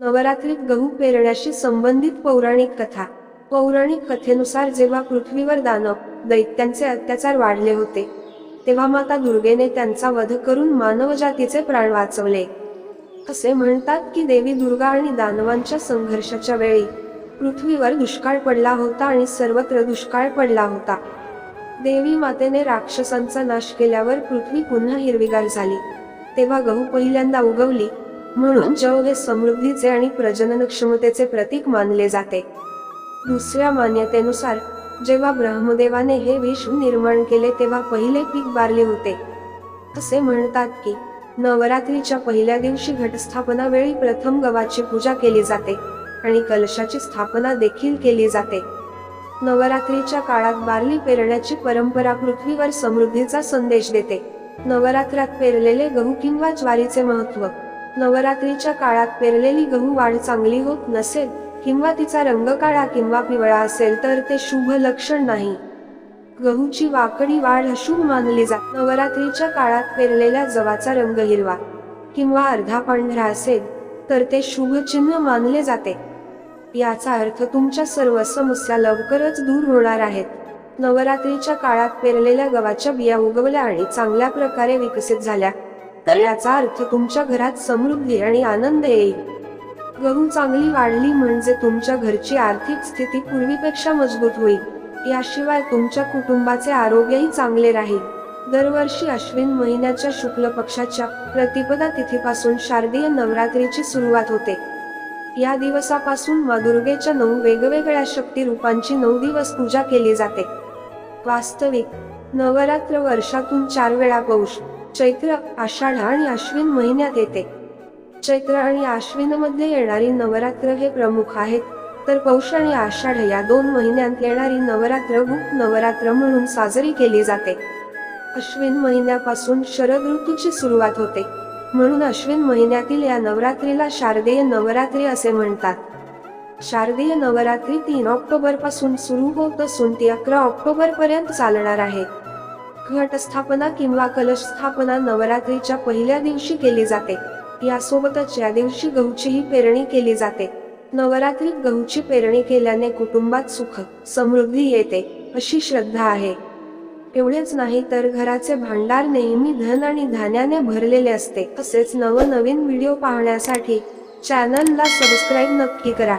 नवरात्रीत गहू पेरण्याशी संबंधित पौराणिक कथा. पौराणिक कथेनुसार जेव्हा पृथ्वीवर दानव दैत्यांचे अत्याचार वाढले होते तेव्हा माता दुर्गेने त्यांचा वध करून मानवजातीचे प्राण वाचवले. असे म्हणतात की देवी दुर्गा आणि दानवांच्या संघर्षाच्या वेळी पृथ्वीवर दुष्काळ पडला होता आणि सर्वत्र दुष्काळ पडला होता. देवी मातेने राक्षसांचा नाश केल्यावर पृथ्वी पुन्हा हिरवीगार झाली. तेव्हा गहू पहिल्यांदा उगवली म्हणून जव हे समृद्धीचे आणि प्रजनन क्षमतेचे प्रतीक मानले जाते. दुसऱ्या मान्यतेनुसार जेव्हा ब्रह्मदेवाने हे विष निर्माण केले तेव्हा पहिले पीक बारले होते. असे म्हणतात की नवरात्रीच्या पहिल्या दिवशी घटस्थापना वेळी प्रथम गव्हाची पूजा केली जाते आणि कलशाची स्थापना देखील केली जाते. नवरात्रीच्या काळात बारली पेरण्याची परंपरा पृथ्वीवर समृद्धीचा संदेश देते. नवरात्रात पेरलेले गहू किंवा ज्वारीचे महत्त्व नवरात्रीच्या काळात पेरलेली गहू वाढ चांगली होत नसेल किंवा तिचा रंग काळा किंवा पिवळा असेल तर ते शुभ लक्षण नाही. गहूची वाकडी वाढ अशुभ मानली जात. नवरात्रीच्या काळात पेरलेल्या जवाचा रंग हिरवा किंवा अर्धा पांढरा असेल तर ते शुभ चिन्ह मानले जाते. याचा अर्थ तुमच्या सर्व समस्या लवकरच दूर होणार आहेत. नवरात्रीच्या काळात पेरलेल्या गव्हाच्या बिया उगवल्या आणि चांगल्या प्रकारे विकसित झाल्या. तर याचा अर्थ तुमच्या घरात समृद्धी आणि आनंद येईल. गहू चांगली वाढली म्हणजे तुमच्या घरची आर्थिक स्थिती पूर्वीपेक्षा मजबूत होईल. याशिवाय तुमच्या कुटुंबाचे आरोग्यही चांगले राहील. दरवर्षी अश्विन महिन्याच्या शुक्ल पक्षाच्या प्रतिपदा तिथीपासून शारदीय नवरात्रीची सुरुवात होते. या दिवसापासून मा दुर्गेच्या नऊ वेगवेगळ्या शक्ती रूपांची नऊ दिवस पूजा केली जाते. वास्तविक नवरात्र वर्षातून चार वेळा पौष चैत्र आषाढ आणि अश्विन महिन्यात येते. चैत्र आणि आश्विनमध्ये येणारी नवरात्र हे प्रमुख आहेत. तर पौष आणि आषाढ या दोन महिन्यात येणारी नवरात्र गुप्त नवरात्र म्हणून साजरी केली जाते. अश्विन महिन्यापासून शरद ऋतूची सुरुवात होते. म्हणून अश्विन महिन्यातील या नवरात्रीला शारदीय नवरात्री असे म्हणतात. शारदीय नवरात्री तीन ऑक्टोबरपासून सुरू होत असून ती अकरा ऑक्टोबर पर्यंत चालणार आहे. घटस्थापना किंवा कलश स्थापना नवरात्रीच्या पहिल्या दिवशी केली जाते. यासोबतच या दिवशी गहूचीही पेरणी केली जाते. नवरात्रीत गहूची पेरणी केल्याने कुटुंबात सुख समृद्धी येते अशी श्रद्धा आहे. एवढेच नाही तर घराचे भांडार नेहमी धन आणि धान्याने भरलेले असते. तसेच नवनवीन व्हिडिओ पाहण्यासाठी चॅनलला सबस्क्राईब नक्की करा.